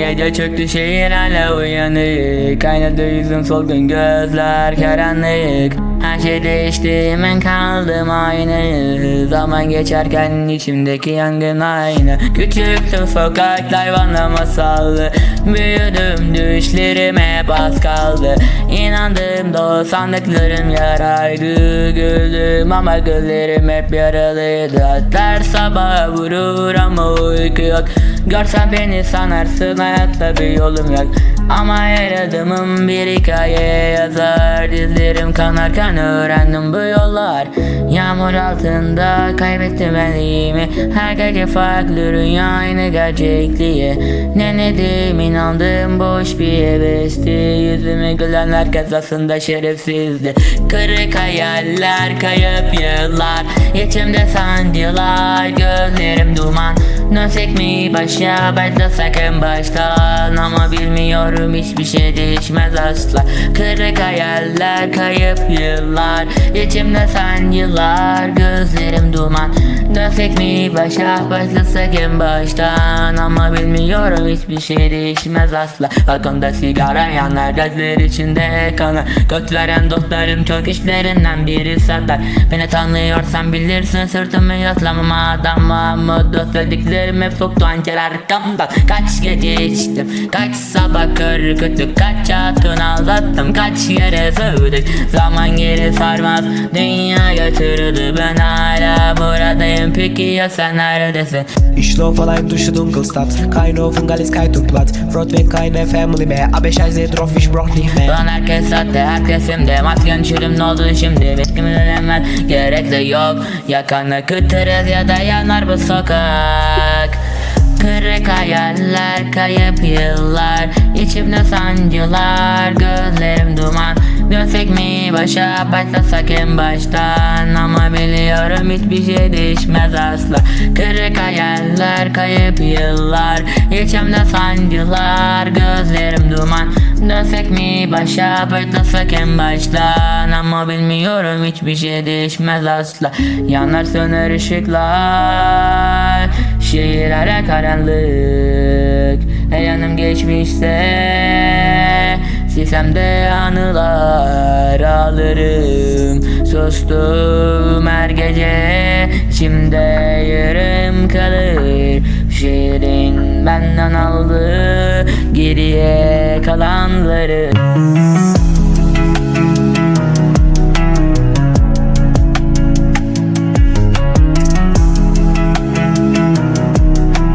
Gece çöktü şehir hala uyanık. Kaynadı yüzüm solgun gözler karanlık Her şey değişti ben kaldım aynı. Zaman geçerken içimdeki yangın aynı. Küçüktüm sokaklar bana masallı. Büyüdüm düşlerim hep az kaldı. İnandım da sandıklarım yaraydı. Güldüm ama gözlerim hep yaralıydı. Atlar sabah vurur ama uyku yok. Görsen beni sanarsın hayatta bir yolum yok. Ama her adımım bir hikaye yazar Dizlerim kanarken öğrendim bu yollar. Yağmur altında kaybettim benliğimi Her gece farklı rüya aynı gerçekliği. Ne nedim inandım boş bir hevesti. Yüzüme gülen herkes aslında şerefsizdi. Kırık hayaller kayıp yıllar. İçimde sancılar gözlerim duman Dönsek mi başa başlasak en baştan Ama bilmiyorum hiçbir şey değişmez asla. Kırık hayaller kayıp yıllar. İçimde sancılar gözlerim duman. Dönsek mi başa başlasak en baştan. Ama bilmiyorum hiçbir şey değişmez asla. Balkonda sigara yanar gözler içinde kanı. Göt veren dostlarım çok işlerinden biri satar Beni tanıyorsan bilirsin sırtımı yaslamam adam ama Dost söylediklerim hep soktu hançer arkamdan Kaç gece içtim kaç sabah kör kötü Kaç hatun aldattım kaç yere sövdük Zaman geri sarmaz dünya götürdü Ben hala buradayım peki ya sen neredesin Ich laufe allein durch die Dunkelstadt. Keine Hoffnung, alles und platt. Front weg, keine Family mehr. Aber scheiße drauf, ich brauch nicht mehr. Lan herkes sattı herkesimde Masken çürüm ne oldu şimdi Bitkimden hemen gerek de yok Yakanı kıtırız ya da yanar bu sokak Kırık hayaller kayıp yıllar. İçimde sancılar gözlerim duman. Dönsek mi başa başlasak en baştan. Ama biliyorum hiçbir şey değişmez asla. Kırık hayaller kayıp yıllar. İçimde sancılar gözlerim duman. Dönsek mi başa başlasak en baştan. Ama bilmiyorum hiçbir şey değişmez asla. Yanar söner ışıklar Şehirlere karanlık. Her yanım geçmişte Sisemde anılar alırım. Sustum her gece İçimde yarım kalır. Şehrin benden aldı Geriye kalanları